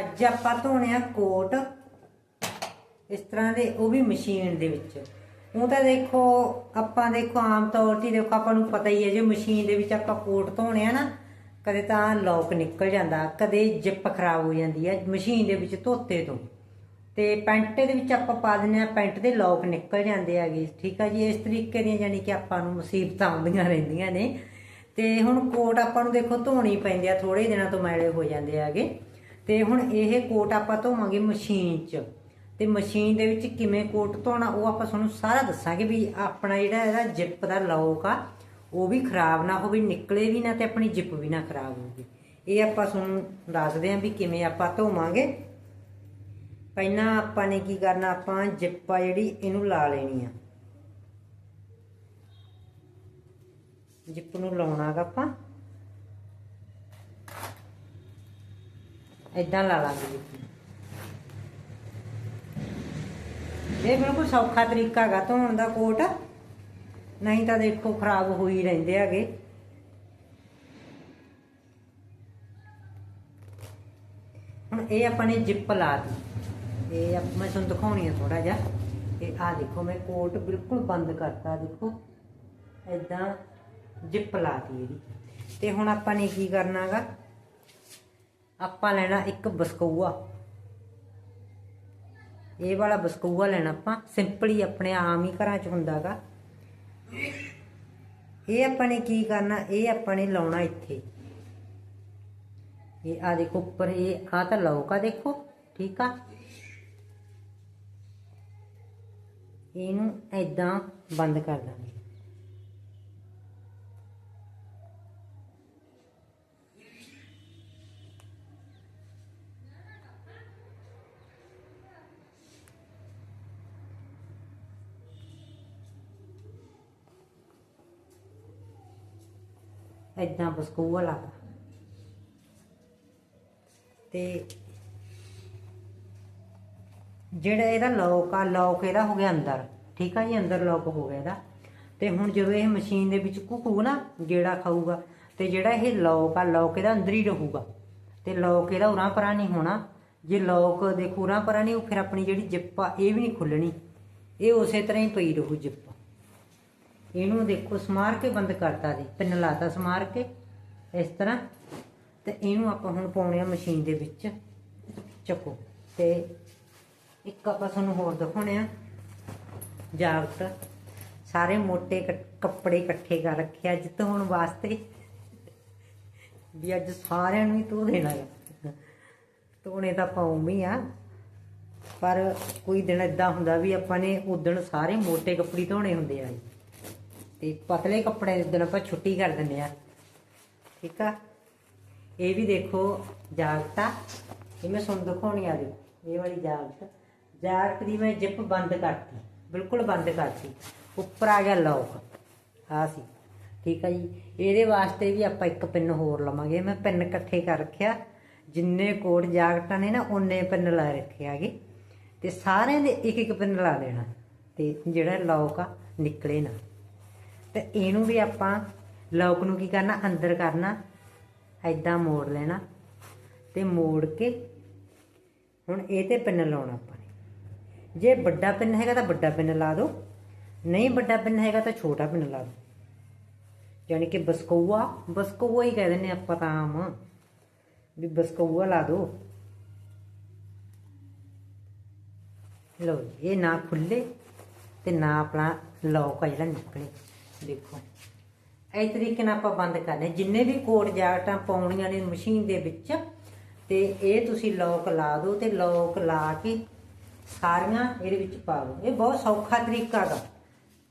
ਅੱਜ ਆਪਾਂ ਧੋਣੇ ਆ ਕੋਟ। ਇਸ ਤਰ੍ਹਾਂ ਦੇ ਉਹ ਵੀ ਮਸ਼ੀਨ ਦੇ ਵਿੱਚ। ਉਹ ਤਾਂ ਦੇਖੋ, ਆਪਾਂ ਦੇਖੋ, ਆਮ ਤੌਰ ਤੇ ਦੇਖੋ, ਆਪਾਂ ਨੂੰ ਪਤਾ ਹੀ ਹੈ, ਜੇ ਮਸ਼ੀਨ ਦੇ ਵਿੱਚ ਆਪਾਂ ਕੋਟ ਧੋਣੇ ਆ ਨਾ, ਕਦੇ ਤਾਂ ਲੋਕ ਨਿਕਲ ਜਾਂਦਾ, ਕਦੇ ਜਿੱਪ ਖਰਾਬ ਹੋ ਜਾਂਦੀ ਹੈ ਮਸ਼ੀਨ ਦੇ ਵਿੱਚ ਧੋਤੇ ਤੋਂ। ਤੇ ਪੈਂਟ ਦੇ ਵਿੱਚ ਆਪਾਂ ਪਾ ਦਿੰਦੇ ਆ, ਪੈਂਟ ਦੇ ਲੋਕ ਨਿਕਲ ਜਾਂਦੇ ਹੈਗੇ, ਠੀਕ ਆ ਜੀ? ਇਸ ਤਰੀਕੇ ਦੀਆਂ ਜਾਨੀ ਕਿ ਆਪਾਂ ਨੂੰ ਮੁਸੀਬਤਾਂ ਆਉਂਦੀਆਂ ਰਹਿੰਦੀਆਂ ਨੇ। ਤੇ ਹੁਣ ਕੋਟ ਆਪਾਂ ਨੂੰ ਦੇਖੋ, ਧੋਣੀ ਪੈਂਦੀ ਆ ਥੋੜੇ ਦਿਨਾਂ ਤੋਂ ਮੈਲੇ ਹੋ ਜਾਂਦੇ ਹੈਗੇ। ਤੇ ਹੁਣ ਇਹ ਕੋਟ ਆਪਾਂ ਧੋਵਾਂਗੇ ਮਸ਼ੀਨ 'ਚ। ਤੇ ਮਸ਼ੀਨ ਦੇ ਵਿੱਚ ਕਿਵੇਂ ਕੋਟ ਧੋਣਾ ਉਹ ਆਪਾਂ ਤੁਹਾਨੂੰ ਸਾਰਾ ਦੱਸਾਂਗੇ ਵੀ ਆਪਣਾ ਜਿਹੜਾ ਇਹਦਾ ਜਿੱਪ ਦਾ ਲੌਕ ਆ, ਉਹ ਵੀ ਖਰਾਬ ਨਾ ਹੋਵੇ, ਨਿਕਲੇ ਵੀ ਨਾ ਤੇ ਆਪਣੀ ਜਿੱਪ ਵੀ ਨਾ ਖਰਾਬ ਹੋਵੇ। ਇਹ ਆਪਾਂ ਤੁਹਾਨੂੰ ਦੱਸਦੇ ਆਂ ਵੀ ਕਿਵੇਂ ਆਪਾਂ ਧੋਵਾਂਗੇ। ਪਹਿਲਾਂ ਆਪਾਂ ਨੇ ਕੀ ਕਰਨਾ, ਆਪਾਂ ਜਿੱਪ ਆ ਜਿਹੜੀ ਇਹਨੂੰ ਲਾ ਲੈਣੀ ਆ। ਜਿੱਪ ਨੂੰ ਲਾਉਣਾਗਾ ਆਪਾਂ। ਇਦਾਂ ਲਾ ਲਾਂਗੇ ਜਿੱਪ ਇਹ ਬਿਲਕੁਲ ਸੌਖਾ ਤਰੀਕਾ ਹੈਗਾ ਧੋਣ ਦਾ ਕੋਟ। ਨਹੀਂ ਤਾਂ ਦੇਖੋ ਖਰਾਬ ਹੋ ਹੀ ਰਹਿੰਦੇ ਹੈਗੇ। ਹੁਣ ਇਹ ਆਪਾਂ ਨੇ ਜਿੱਪ ਲਾ ਦਿੱਤੀ। ਇਹ ਮੈਂ ਤੁਹਾਨੂੰ ਦਿਖਾਉਣੀ ਆ ਥੋੜਾ ਜਿਹਾ। ਇਹ ਆ ਦੇਖੋ ਮੈਂ ਕੋਟ ਬਿਲਕੁਲ ਬੰਦ ਕਰਤਾ ਦੇਖੋ। ਐਦਾਂ ਜਿੱਪ ਲਾਤੀ ਇਹਦੀ। ਤੇ ਹੁਣ ਆਪਾਂ ਨੇ ਕੀ ਕਰਨਾਗਾ ਆਪਾਂ ਲੈਣਾ ਇੱਕ ਬਸਕੂਆ ਇਹ ਵਾਲਾ ਬਸਕੂਆ ਲੈਣਾ ਆਪਾਂ। ਸਿੰਪਲ ਹੀ ਆਪਣੇ ਆਮ ਹੀ ਘਰਾਂ 'ਚ ਹੁੰਦਾਗਾ। ਇਹ ਆਪਾਂ ਨੇ ਕੀ ਕਰਨਾ? ਇਹ ਆਪਾਂ ਨੇ ਲਾਉਣਾ ਇੱਥੇ। ਇਹ ਆ ਦੇਖੋ ਉੱਪਰ, ਇਹ ਆ ਤਾਂ ਲੌਕਾ ਦੇਖੋ, ਠੀਕ ਆ? ਇਹਨੂੰ ਐਦਾਂ ਬੰਦ ਕਰ ਦਾਂਗੇ। ਐਦਾਂ ਬਸਕੂਆ ਲਾਤਾ ਤੇ ਜਿਹੜਾ ਇਹਦਾ ਲੌਕ ਆ ਲੌਕ ਇਹਦਾ ਹੋ ਗਿਆ ਅੰਦਰ, ਠੀਕ ਆ ਜੀ? ਅੰਦਰ ਲੌਕ ਹੋ ਗਿਆ ਇਹਦਾ। ਤੇ ਹੁਣ ਜਦੋਂ ਇਹ ਮਸ਼ੀਨ ਦੇ ਵਿੱਚ ਘੁਕੂ ਨਾ ਜਿਹੜਾ ਖਾਊਗਾ, ਤੇ ਜਿਹੜਾ ਇਹ ਲੌਕ ਆ ਲੌਕ ਇਹਦਾ ਅੰਦਰ ਹੀ ਰਹੂਗਾ। ਤੇ ਲੌਕ ਇਹਦਾ ਉਰਾਂ ਪਰਾਂ ਨਹੀਂ ਹੋਣਾ। ਜੇ ਲੌਕ ਦੇਖੋ, ਉਰਾਂ ਪਰਾਂ ਨਹੀਂ, ਉਹ ਫਿਰ ਆਪਣੀ ਜਿਹੜੀ ਜਿੱਪ ਆ, ਇਹ ਵੀ ਨਹੀਂ ਖੁੱਲਣੀ। ਇਹ ਉਸੇ ਤਰ੍ਹਾਂ ਹੀ ਪਈ ਰਹੂ ਜਿੱਪ। ਇਹਨੂੰ ਦੇਖੋ ਸਮਾਰ ਕੇ ਬੰਦ ਕਰਤਾ ਜੀ ਪਿੰਨ ਲਾਤਾ ਸਮਾਰ ਕੇ, ਇਸ ਤਰ੍ਹਾਂ। ਤੇ ਇਹਨੂੰ ਆਪਾਂ ਹੁਣ ਪਾਉਣੇ ਆ ਮਸ਼ੀਨ ਦੇ ਵਿੱਚ ਚੱਕੋ। ਤੇ ਇੱਕ ਆਪਾਂ ਤੁਹਾਨੂੰ ਹੋਰ ਦਿਖਾਉਣੇ ਆ। ਜਾਗਤ, ਸਾਰੇ ਮੋਟੇ ਕੱਪੜੇ ਇਕੱਠੇ ਕਰ ਰੱਖਿਆ ਅੱਜ ਧੋਣ ਵਾਸਤੇ। ਵੀ ਅੱਜ ਸਾਰਿਆਂ ਨੂੰ ਹੀ ਧੋ ਦੇਣਾ ਹੈ ਧੋਣੇ ਤਾਂ ਪਾਉਂਗੀ ਆ। ਪਰ ਕੋਈ ਦਿਨ ਇਦਾਂ ਹੁੰਦਾ ਵੀ ਆਪਾਂ ਨੇ ਉਦੋਂ ਸਾਰੇ ਮੋਟੇ ਕੱਪੜੇ ਧੋਣੇ ਹੁੰਦੇ ਆ ਜੀ। ਤੇ ਪਤਲੇ ਕੱਪੜੇ ਦੇ ਦਿਨ ਆਪਾਂ ਛੁੱਟੀ ਕਰ ਦਿੰਦੇ ਆ, ਠੀਕ ਆ? ਇਹ ਵੀ ਦੇਖੋ ਜਾਗਟ ਆ ਇਹ ਮੈਂ ਤੁਹਾਨੂੰ ਦਿਖਾਉਣੀ ਆ ਦੇ ਇਹ ਵਾਲੀ ਜਾਗਟ ਜਾਗਟ ਦੀ ਮੈਂ ਜਿੱਪ ਬੰਦ ਕਰਤੀ, ਬਿਲਕੁਲ ਬੰਦ ਕਰਤੀ। ਉੱਪਰ ਆ ਗਿਆ ਲੌਕ ਆ ਸੀ। ਠੀਕ ਆ ਜੀ, ਇਹਦੇ ਵਾਸਤੇ ਵੀ ਆਪਾਂ ਇੱਕ ਪਿੰਨ ਹੋਰ ਲਵਾਂਗੇ। ਮੈਂ ਪਿੰਨ ਇਕੱਠੇ ਕਰ ਰੱਖਿਆ। ਜਿੰਨੇ ਕੋਡ ਜਾਗਟਾਂ ਨੇ ਨਾ ਉਹਨੇ ਪਿੰਨ ਲਾ ਰੱਖੇ ਆਗੇ ਤੇ ਸਾਰਿਆਂ ਦੇ ਇੱਕ ਇੱਕ ਪਿੰਨ ਲਾ ਦੇਣਾ। ਤੇ ਜਿਹੜਾ ਲੌਕ ਆ, ਨਿਕਲੇ ਨਾ। ਤੇ ਇਹਨੂੰ ਵੀ ਆਪਾਂ ਲੌਕ ਨੂੰ ਕੀ ਕਰਨਾ ਅੰਦਰ ਕਰਨਾ ਐਦਾਂ ਮੋੜ ਲੈਣਾ ਤੇ ਮੋੜ ਕੇ ਹੁਣ ਇਹ ਤੇ ਪਿੰਨ ਲਾਉਣਾ ਆਪਾਂ ਨੇ। ਜੇ ਵੱਡਾ ਪਿੰਨ ਹੈਗਾ ਤਾਂ ਵੱਡਾ ਪਿੰਨ ਲਾ ਦਿਓ ਨਹੀਂ ਵੱਡਾ ਪਿੰਨ ਹੈਗਾ ਤਾਂ ਛੋਟਾ ਪਿੰਨ ਲਾ ਦਿਓ। ਯਾਨੀ ਕਿ ਬਸਕੂਆ ਬਸਕੂਆ ਹੀ ਕਹਿ ਦਿੰਦੇ ਆਪਾਂ ਤਾਂ ਆਮ ਵੀ ਬਸਕੂਆ ਲਾ ਦਿਓ। ਲਓ ਜੀ, ਇਹ ਨਾ ਖੁੱਲੇ ਤੇ ਨਾ ਆਪਣਾ ਲੌਕ ਆ ਜਿਹੜਾ ਨਿਕਲੇ। ਦੇਖੋ। ਇਸ ਤਰੀਕੇ ਨਾਲ ਆਪਾਂ ਬੰਦ ਕਰਨੇ ਜਿੰਨੇ ਵੀ ਕੋਟ ਜਾਕਟਾਂ ਪਾਉਣੀਆਂ ਨੇ ਮਸ਼ੀਨ ਦੇ ਵਿੱਚ, ਤੇ ਇਹ ਤੁਸੀਂ ਲੌਕ ਲਾ ਦਿਓ ਤੇ ਲੌਕ ਲਾ ਕੇ ਸਾਰੀਆਂ ਇਹਦੇ ਵਿੱਚ ਪਾ ਦਿਓ। ਇਹ ਬਹੁਤ ਸੌਖਾ ਤਰੀਕਾ ਹੈਗਾ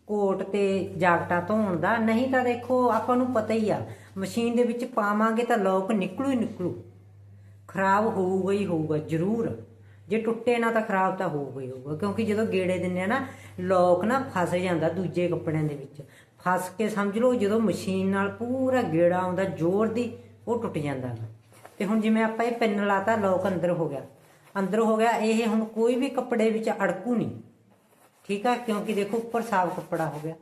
ਕੋਟ ਤੇ ਜਾਕਟਾਂ ਧੋਣ ਦਾ। ਨਹੀਂ ਤਾਂ ਦੇਖੋ, ਆਪਾਂ ਨੂੰ ਪਤਾ ਹੀ ਆ, ਮਸ਼ੀਨ ਦੇ ਵਿੱਚ ਪਾਵਾਂਗੇ ਤਾਂ ਲੌਕ ਨਿਕਲੂ ਹੀ ਨਿਕਲੂ। ਖਰਾਬ ਹੋਊਗਾ ਹੀ ਹੋਊਗਾ, ਜ਼ਰੂਰ। ਜੇ ਟੁੱਟੇ ਨਾ ਤਾਂ ਖਰਾਬ ਤਾਂ ਹੋਊਗਾ ਹੀ ਹੋਊਗਾ। ਕਿਉਂਕਿ ਜਦੋਂ ਗੇੜੇ ਦਿੰਨੇ ਆ ਨਾ ਲੋਕ ਨਾ ਫਸ ਜਾਂਦਾ ਦੂਜੇ ਕੱਪੜਿਆਂ ਦੇ ਵਿੱਚ। ਫਸ ਕੇ ਸਮਝ ਲਓ, ਜਦੋਂ ਮਸ਼ੀਨ ਨਾਲ ਪੂਰਾ ਗੇੜਾ ਆਉਂਦਾ, ਜ਼ੋਰ ਦੀ, ਉਹ ਟੁੱਟ ਜਾਂਦਾ ਗਾ। ਤੇ ਹੁਣ ਜਿਵੇਂ ਆਪਾਂ ਇਹ ਪਿੰਨ ਲਾਤਾ ਲੋਕ ਅੰਦਰ ਹੋ ਗਿਆ। ਅੰਦਰ ਹੋ ਗਿਆ, ਇਹ ਹੁਣ ਕੋਈ ਵੀ ਕੱਪੜੇ ਵਿੱਚ ਅੜਕੂ ਨਹੀਂ। ਠੀਕ ਆ? ਕਿਉਂਕਿ ਦੇਖੋ, ਉੱਪਰ ਸਾਫ਼ ਕੱਪੜਾ ਹੋ ਗਿਆ।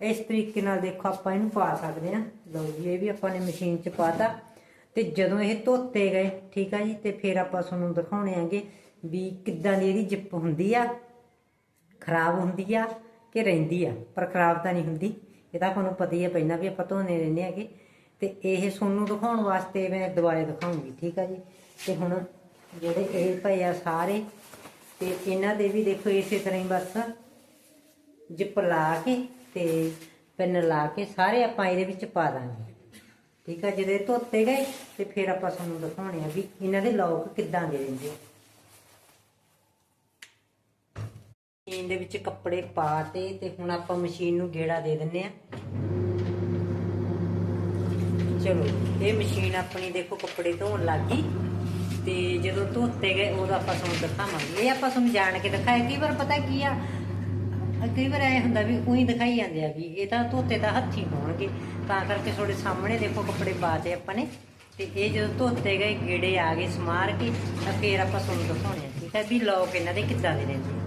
ਇਸ ਤਰੀਕੇ ਨਾਲ ਦੇਖੋ, ਆਪਾਂ ਇਹਨੂੰ ਪਾ ਸਕਦੇ ਹਾਂ। ਲਓ ਜੀ, ਇਹ ਵੀ ਆਪਾਂ ਨੇ ਮਸ਼ੀਨ 'ਚ ਪਾਤਾ। ਤੇ ਜਦੋਂ ਇਹ ਧੋਤੇ ਗਏ, ਠੀਕ ਆ ਜੀ, ਤੇ ਫਿਰ ਆਪਾਂ ਤੁਹਾਨੂੰ ਦਿਖਾਉਣੇ ਆਂਗੇ ਵੀ ਕਿੱਦਾਂ ਦੀ ਇਹਦੀ ਜਿੱਪ ਹੁੰਦੀ ਆ, ਖਰਾਬ ਹੁੰਦੀ ਆ। ਕਿ ਰਹਿੰਦੀ ਆ, ਪਰ ਖਰਾਬ ਤਾਂ ਨਹੀਂ ਹੁੰਦੀ। ਇਹ ਤਾਂ ਤੁਹਾਨੂੰ ਪਤਾ ਹੀ ਹੈ ਪਹਿਲਾਂ ਵੀ ਆਪਾਂ ਧੋਨੇ ਰਹਿੰਦੇ ਆਗੇ ਤੇ ਇਹ ਤੁਹਾਨੂੰ ਦਿਖਾਉਣ ਵਾਸਤੇ ਮੈਂ ਦੁਬਾਰੇ ਦਿਖਾਉਂਗੀ, ਠੀਕ ਆ ਜੀ? ਤੇ ਹੁਣ ਜਿਹੜੇ ਇਹ ਪਏ ਆ ਸਾਰੇ, ਤੇ ਇਹਨਾਂ ਦੇ ਵੀ ਦੇਖੋ ਇਸੇ ਤਰ੍ਹਾਂ ਹੀ ਬਸ ਜਿੱਪ ਲਾ ਕੇ ਤੇ ਪਿੰਨ ਲਾ ਕੇ ਸਾਰੇ ਆਪਾਂ ਇਹਦੇ ਵਿੱਚ ਪਾ ਦਾਂਗੇ। ਠੀਕ ਆ ਜਦੋਂ ਇਹ ਧੋਤੇ ਗਏ, ਤੇ ਫਿਰ ਆਪਾਂ ਤੁਹਾਨੂੰ ਦਿਖਾਉਣੇ ਆ ਵੀ ਇਹਨਾਂ ਦੇ ਲੋਕ ਕਿੱਦਾਂ ਦੇ ਰਹਿੰਦੇ ਆ। ਮਸ਼ੀਨ ਦੇ ਵਿੱਚ ਕੱਪੜੇ ਪਾ ਤੇ ਤੇ ਹੁਣ ਆਪਾਂ ਮਸ਼ੀਨ ਨੂੰ ਗੇੜਾ ਦੇ ਦਿੰਨੇ ਆ। ਚਲੋ, ਇਹ ਮਸ਼ੀਨ ਆਪਣੀ ਦੇਖੋ ਕੱਪੜੇ ਧੋਣ ਲੱਗ ਗਈ। ਤੇ ਜਦੋਂ ਧੋਤੇ ਗਏ, ਉਦੋਂ ਆਪਾਂ ਤੁਹਾਨੂੰ ਦਿਖਾਵਾਂਗੇ। ਇਹ ਆਪਾਂ ਤੁਹਾਨੂੰ ਜਾਣ ਕੇ ਦਿਖਾਇਆ। ਕਈ ਵਾਰ ਪਤਾ ਕੀ ਆ, ਕਈ ਵਾਰ ਐ ਹੁੰਦਾ ਵੀ ਉਹੀ ਦਿਖਾਈ ਜਾਂਦੇ ਆ ਵੀ ਇਹ ਤਾਂ ਧੋਤੇ ਤਾਂ ਹੱਥੀ ਹੋਣਗੇ। ਤਾਂ ਕਰਕੇ ਤੁਹਾਡੇ ਸਾਹਮਣੇ ਦੇਖੋ ਕੱਪੜੇ ਪਾਤੇ ਆਪਾਂ ਨੇ। ਤੇ ਇਹ ਜਦੋਂ ਧੋਤੇ ਗਏ, ਗੇੜੇ ਆ ਗਏ, ਸਮਾਰ ਕੇ, ਤਾਂ ਫੇਰ ਆਪਾਂ ਤੁਹਾਨੂੰ ਦਿਖਾਉਣੇ ਆ। ਠੀਕ ਹੈ ਵੀ ਲੋਕ ਇਹਨਾਂ ਦੇ ਕਿੱਦਾਂ ਦੇ ਰਹਿੰਦੇ ਆ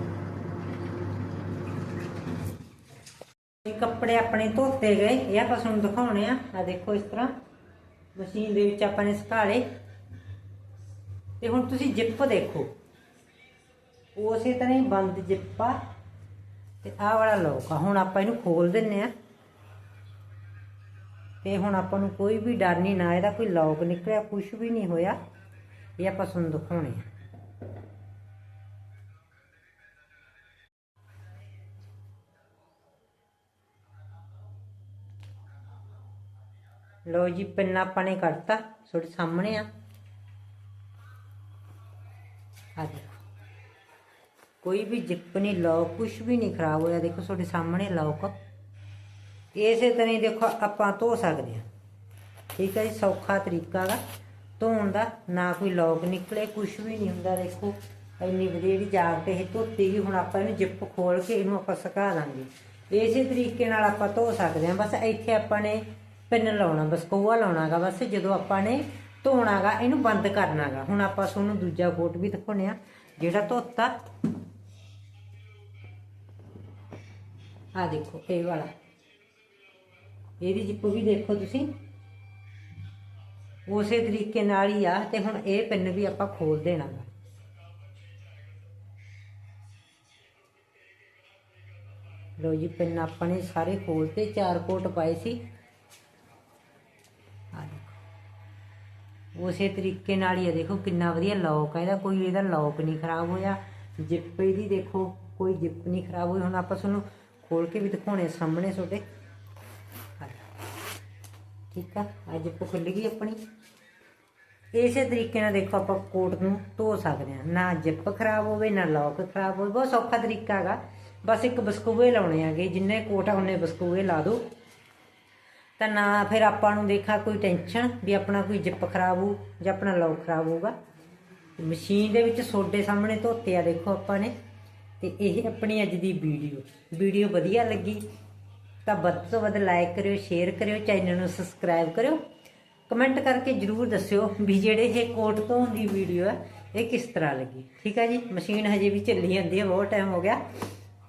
ਇਹ ਕੱਪੜੇ ਆਪਣੇ ਧੋਤੇ ਗਏ, ਇਹ ਆਪਾਂ ਤੁਹਾਨੂੰ ਦਿਖਾਉਣੇ ਆ। ਆ ਦੇਖੋ ਇਸ ਤਰ੍ਹਾਂ। ਮਸ਼ੀਨ ਦੇ ਵਿੱਚ ਆਪਾਂ ਨੇ ਸੁਕਾ ਲਏ। ਤੇ ਹੁਣ ਤੁਸੀਂ ਜਿੱਪ ਦੇਖੋ। ਉਸੇ ਤਰ੍ਹਾਂ ਹੀ ਬੰਦ ਜਿੱਪਾ ਤੇ ਆਹ ਵਾਲਾ ਲੋਕ ਆ। ਹੁਣ ਆਪਾਂ ਇਹਨੂੰ ਖੋਲ ਦਿੰਨੇ ਆ। ਤੇ ਹੁਣ ਆਪਾਂ ਨੂੰ ਕੋਈ ਵੀ ਡਰ ਨਹੀਂ, ਨਾ ਇਹਦਾ ਕੋਈ ਲੋਕ ਨਿਕਲਿਆ ਕੁਝ ਵੀ ਨਹੀਂ ਹੋਇਆ। ਇਹ ਆਪਾਂ ਤੁਹਾਨੂੰ ਦਿਖਾਉਣੇ ਆ। ਲੋ ਜੀ ਪਿੰਨਾ ਆਪਾਂ ਨੇ ਕੱਢਤਾ ਤੁਹਾਡੇ ਸਾਹਮਣੇ ਆ। ਆ ਦੇਖੋ। ਕੋਈ ਵੀ ਜਿੱਪ ਨਹੀਂ ਲੌਕ ਕੁਝ ਵੀ ਨਹੀਂ ਖਰਾਬ ਹੋਇਆ। ਦੇਖੋ, ਤੁਹਾਡੇ ਸਾਹਮਣੇ ਲੌਕ ਇਸੇ ਤਰ੍ਹਾਂ ਹੀ ਦੇਖੋ, ਆਪਾਂ ਧੋ ਸਕਦੇ ਆ ਠੀਕ ਹੈ ਜੀ, ਸੌਖਾ ਤਰੀਕਾ ਦਾ ਧੋਣ ਦਾ, ਨਾ ਕੋਈ ਲੌਕ ਨਿਕਲੇ ਕੁਝ ਵੀ ਨਹੀਂ ਹੁੰਦਾ, ਦੇਖੋ। ਇੰਨੀ ਵਧੀਆ ਜਿਹੜੀ ਜਾਗ ਤੇ ਇਹ ਧੋਤੀ ਗਈ ਹੁਣ ਆਪਾਂ ਇਹਨੂੰ ਜਿੱਪ ਖੋਲ ਕੇ ਇਹਨੂੰ ਆਪਾਂ ਸੁਕਾ ਦਾਂਗੇ। ਇਸੇ ਤਰੀਕੇ ਨਾਲ ਆਪਾਂ ਧੋ ਸਕਦੇ ਹਾਂ। ਬਸ ਇੱਥੇ ਆਪਾਂ ਨੇ ਪਿੰਨ ਲਾਉਣਾ, ਬਸ ਕੋਆ ਲਾਉਣਾਗਾ, ਬਸ ਜਦੋਂ ਆਪਾਂ ਨੇ ਧੋਣਾਗਾ, ਇਹਨੂੰ ਬੰਦ ਕਰਨਾਗਾ। ਹੁਣ ਆਪਾਂ ਤੁਹਾਨੂੰ ਦੂਜਾ ਕੋਟ ਵੀ ਦਿਖਾਉਣੇ ਆ ਜਿਹੜਾ ਧੋਤਾ। ਆ ਦੇਖੋ, ਇਹ ਵਾਲਾ। ਇਹਦੀ ਜਿੱਪ ਵੀ ਦੇਖੋ ਤੁਸੀਂ। ਉਸੇ ਤਰੀਕੇ ਨਾਲ ਹੀ ਆ, ਤੇ ਹੁਣ ਇਹ ਪਿੰਨ ਵੀ ਆਪਾਂ ਖੋਲ ਦੇਣਾ ਗਾ ਲੋ ਜੀ, ਪਿੰਨ ਆਪਾਂ ਨੇ ਸਾਰੇ ਖੋਲਤੇ ਚਾਰ ਕੋਟ ਪਾਏ ਸੀ ਆ ਦੇਖੋ ਉਸੇ ਤਰੀਕੇ ਨਾਲ ਹੀ ਆ। ਦੇਖੋ ਕਿੰਨਾ ਵਧੀਆ ਲੌਕ ਆ। ਇਹਦਾ ਕੋਈ ਇਹਦਾ ਲੌਕ ਨਹੀਂ ਖਰਾਬ ਹੋਇਆ। ਜਿੱਪ ਇਹਦੀ ਦੇਖੋ, ਕੋਈ ਜਿੱਪ ਨਹੀਂ ਖਰਾਬ ਹੋਈ। ਹੁਣ ਆਪਾਂ ਤੁਹਾਨੂੰ ਖੋਲ ਕੇ ਵੀ ਦਿਖਾਉਣੇ ਆ ਸਾਹਮਣੇ ਤੁਹਾਡੇ। ਠੀਕ ਆ। ਅੱਜ ਜਿੱਪ ਖੁੱਲ ਗਈ ਆਪਣੀ। ਇਸੇ ਤਰੀਕੇ ਨਾਲ ਦੇਖੋ ਆਪਾਂ ਕੋਟ ਨੂੰ ਧੋ ਸਕਦੇ ਹਾਂ। ਨਾ ਜਿੱਪ ਖਰਾਬ ਹੋਵੇ, ਨਾ ਲੌਕ ਖਰਾਬ ਹੋਵੇ। ਬਹੁਤ ਸੌਖਾ ਤਰੀਕਾ ਹੈਗਾ। ਬਸ ਇੱਕ ਬਸਕੂਏ ਲਾਉਣੇ ਆਗੇ ਜਿੰਨੇ ਕੋਟ ਆ, ਉਹਨੇ ਬਸਕੂਏ ਲਾ ਦਿਓ। ਤਾਂ ਨਾ ਫਿਰ ਆਪਾਂ ਨੂੰ ਦੇਖਾ ਕੋਈ ਟੈਨਸ਼ਨ ਵੀ ਆਪਣਾ ਕੋਈ ਜਿੱਪ ਖਰਾਬ ਹੋ ਜਾਂ ਆਪਣਾ ਲੌਕ ਖਰਾਬ ਹੋਊਗਾ। ਮਸ਼ੀਨ ਦੇ ਵਿੱਚ ਸੋਡੇ ਸਾਹਮਣੇ ਧੋਤੇ ਆ ਦੇਖੋ ਆਪਾਂ ਨੇ, ਤੇ ਇਹ ਆਪਣੀ ਅੱਜ ਦੀ ਵੀਡੀਓ ਵੀਡੀਓ ਵਧੀਆ ਲੱਗੀ ਤਾਂ ਵੱਧ ਤੋਂ ਵੱਧ ਲਾਈਕ ਕਰਿਓ ਸ਼ੇਅਰ ਕਰਿਓ ਚੈਨਲ ਨੂੰ ਸਬਸਕ੍ਰਾਈਬ ਕਰਿਓ। ਕਮੈਂਟ ਕਰਕੇ ਜਰੂਰ ਦੱਸਿਓ ਵੀ ਜਿਹੜੇ ਇਹ ਕੋਟ ਤੋਂ ਦੀ ਵੀਡੀਓ ਹੈ ਇਹ ਕਿਸ ਤਰ੍ਹਾਂ ਲੱਗੀ। ਠੀਕ ਹੈ ਜੀ? ਮਸ਼ੀਨ ਹਜੇ ਵੀ ਚੱਲੀ ਜਾਂਦੀ ਹੈ ਬਹੁਤ ਟਾਈਮ ਹੋ ਗਿਆ।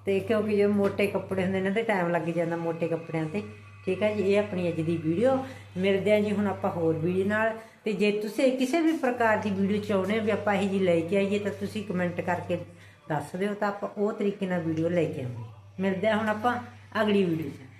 ਤੇ ਕਿਉਂਕਿ ਜੇ ਮੋٹے ਕੱਪੜੇ ਹੁੰਦੇ ਨੇ ਤੇ ਟਾਈਮ ਲੱਗ ਜਾਂਦਾ ਮੋٹے ਕੱਪੜਿਆਂ ਤੇ। ਠੀਕ ਹੈ ਜੀ, ਇਹ ਆਪਣੀ ਅੱਜ ਦੀ ਵੀਡੀਓ। ਮਿਲਦੇ ਆ ਜੀ ਹੁਣ ਆਪਾਂ ਹੋਰ ਵੀਡੀਓ ਨਾਲ। ਤੇ ਜੇ ਤੁਸੀਂ ਕਿਸੇ ਵੀ ਪ੍ਰਕਾਰ ਦੀ ਵੀਡੀਓ ਚਾਹੁੰਦੇ ਹੋ ਵੀ ਆਪਾਂ ਇਹ ਜੀ ਲੈ ਕੇ ਆਈਏ, ਤਾਂ ਤੁਸੀਂ ਕਮੈਂਟ ਕਰਕੇ ਦੱਸ ਦਿਓ ਤਾਂ ਆਪਾਂ ਉਹ ਤਰੀਕੇ ਨਾਲ ਵੀਡੀਓ ਲੈ ਕੇ ਆਵਾਂਗੇ। ਮਿਲਦੇ ਆ ਹੁਣ ਆਪਾਂ ਅਗਲੀ ਵੀਡੀਓ 'ਚ।